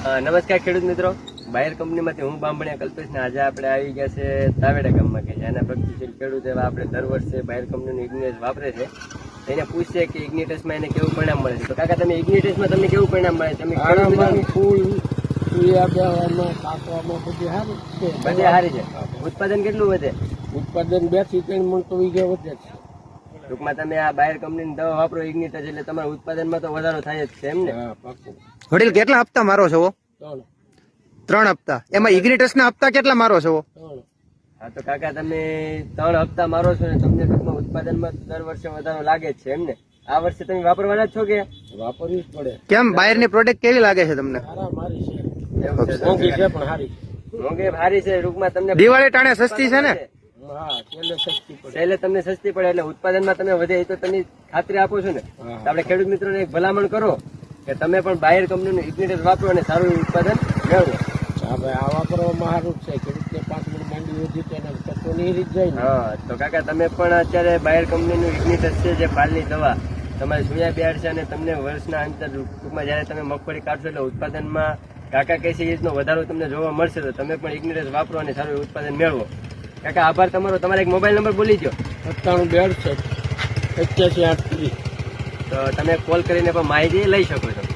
નમસ્કાર ખેડૂત મિત્રો. બાયર કંપનીમાંથી હું બામણિયા કલ્પેશ ને આજે આપણે આવી ગયા છે તાવેડા ગામમાં કે જેના પ્રગતિશીલ ખેડૂત એવા આપણે દર વર્ષે બાયર કંપનીનું ઇગ્નેસ વાપરે છે. એને પૂછશે કે ઇગ્નેટસમાં એને કેવું પરિણામ મળે છે. તો કાકા તમે ઇગ્નેટસમાં તમને કેવું પરિણામ મળે? તમે ફૂલ બધી સારી છે. ઉત્પાદન કેટલું વધે? ઉત્પાદન બેથી ત્રણ મણ તો વધે છે. ટૂંકમાં તમે આ બાયર કંપનીની દવા વાપરો ઇગ્નિટેસ એટલે તમારા ઉત્પાદનમાં તો વધારો થાય જ છે એમ ને? વડીલ કેટલા હપ્તા મારો છો ત્રણ. ત્રણ હપ્તા. એમાં ઇગ્નિટસ ના હપ્તા કેટલા મારો છો હા તો કાકા તમે ત્રણ હપ્તા મારો છો ને તમને ટૂંકમાં ઉત્પાદનમાં દર વર્ષે વધારો લાગે જ છે એમ ને? આ વર્ષે તમે વાપરવાના જ છો કે? વાપરવી જ પડે. કેમ બાયરની પ્રોડક્ટ કેવી લાગે છે તમને? મોંઘી છે પણ સારી. મોંઘી ભારી છે ટૂંકમાં તમને દિવાળી ટાણે સસ્તી છે ને? હા છેલ્લે સસ્તી પહેલે તમને સસ્તી પડે એટલે ઉત્પાદનમાં તમે વધે એ તો તમે ખાતરી આપો છો ને. આપણે ખેડૂત મિત્રોને એક ભલામણ કરો કે તમે પણ બાયર કંપનીનું ઇગ્નેટર વાપરો અને સારું ઉત્પાદન મેળવો. હા આ વાપરવામાં સારું છે. ખેડૂતને પાંચ મણ માંડી વધી તો એને તત્વો રીત જાય હા તો કાકા તમે પણ અત્યારે બાયર કંપનીનું ઇગ્નિટેસ છે જે પાલની દવા તમારે સુયા બેડ છે અને તમને વર્ષના અંતર ટૂંકમાં જ્યારે તમે મગફળી કાઢશો એટલે ઉત્પાદનમાં કાકા કહે છે એ રીતનો વધારો તમને જોવા મળશે તો તમે પણ ઇગ્નેટર વાપરો અને સારું ઉત્પાદન મેળવો. કાકા આભાર તમારો. તમારે એક મોબાઈલ નંબર બોલી દો સત્તાણું બેડ છે એક્યાસી આઠ ત્રીસ. તો તમે કોલ કરીને પણ માહિતી લઈ શકો છો.